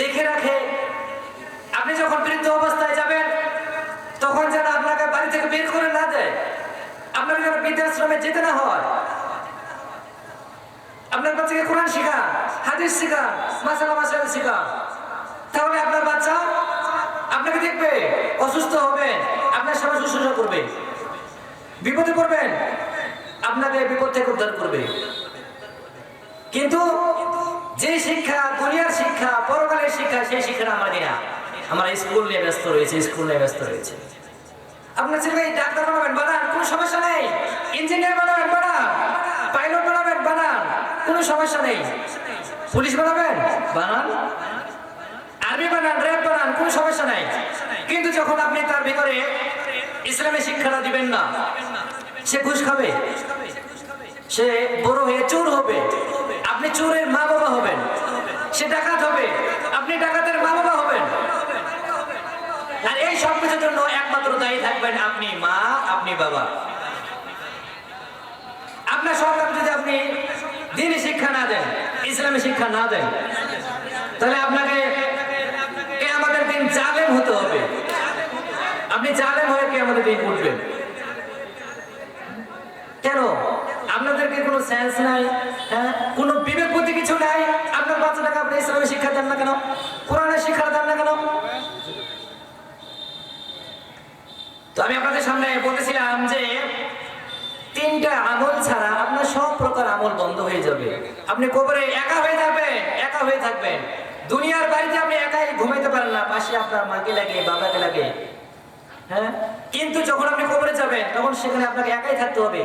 দেখে রাখে। আপনি যখন বৃদ্ধ অবস্থায় যাবেন, তখন যেন আপনাকে বাড়ি থেকে বের করে না দেয়। আপনাকে যেন বৃদ্ধাশ্রমে যেতে না হয়। আপনার বাচ্চাকে কোরআন শেখা হাদিস শেখা মাসালা মাসালা শেখা তাহলে আপনার বাচ্চা আপনাকে দেখবে, অসুস্থ হবে, আপনার সেবা শুশ্রূষা করবে। বিপদে পড়বেন আপনাকে বিপদ থেকে উদ্ধার করবে। কিন্তু যে শিক্ষা, দুনিয়ার শিক্ষা পরকালের শিক্ষা, সেই শিক্ষাটা আমাদের না। আমরা স্কুল নিয়ে ব্যস্ত রয়েছে স্কুল নিয়ে ব্যস্ত রয়েছে। আপনার ছেলে ডাক্তার বানাবেন, বানান, কোনো সমস্যা নেই। ইঞ্জিনিয়ার বানাবেন, বানান। পাইলট বানাবেন, বানান। কোনো সমস্যা নেই। পুলিশ বানাবেন, বানান। আর্মি বানান র্যাব বানান, কোনো সমস্যা নাই। কিন্তু যখন আপনি তার ভিতরে ইসলামের শিক্ষাটা দিবেন না, সে ঘুষ খাবে। সে বড় হয়ে চোর হবে আপনি চোরের মা বাবা হবেন সে ডাকাত হবে আপনি ডাকাতের মা বাবা হবেন আর এই সব কিছুর জন্য একমাত্র দায়ী থাকবেন আপনি মা, আপনি বাবা। আপনার সন্তান যদি আপনি দিনী শিক্ষা না দেন, ইসলামী শিক্ষা না দেন, তাহলে আপনাকে কে আমাদের দিন জালেম হতে হবে। আপনি জালেম হয়ে কে আমাদের দিন উঠবেন। কেন? আপনাদেরকে কোনো সেন্স নাই? হ্যাঁ কোনো বিবেক বুদ্ধি কিছু নাই আপনার বাচ্চাটাকে আপনি ইসলামী শিক্ষা দেন না কেন কোরআনের শিক্ষা দেন না কেন তো আমি আপনাদের সামনে বলেছিলাম যে তিনটা আমল ছাড়া আপনার সব প্রকার আমল বন্ধ হয়ে যাবে। আপনি কবরে একা হয়ে যাবেন একা হয়ে থাকবেন। দুনিয়ার বাড়িতে আপনি একাই ঘুমাইতে পারেন না, পাশে আপনার মাকে লাগে, বাবাকে লাগে। হ্যাঁ? কিন্তু যখন আপনি কবরে যাবেন, তখন সেখানে আপনাকে একাই থাকতে হবে।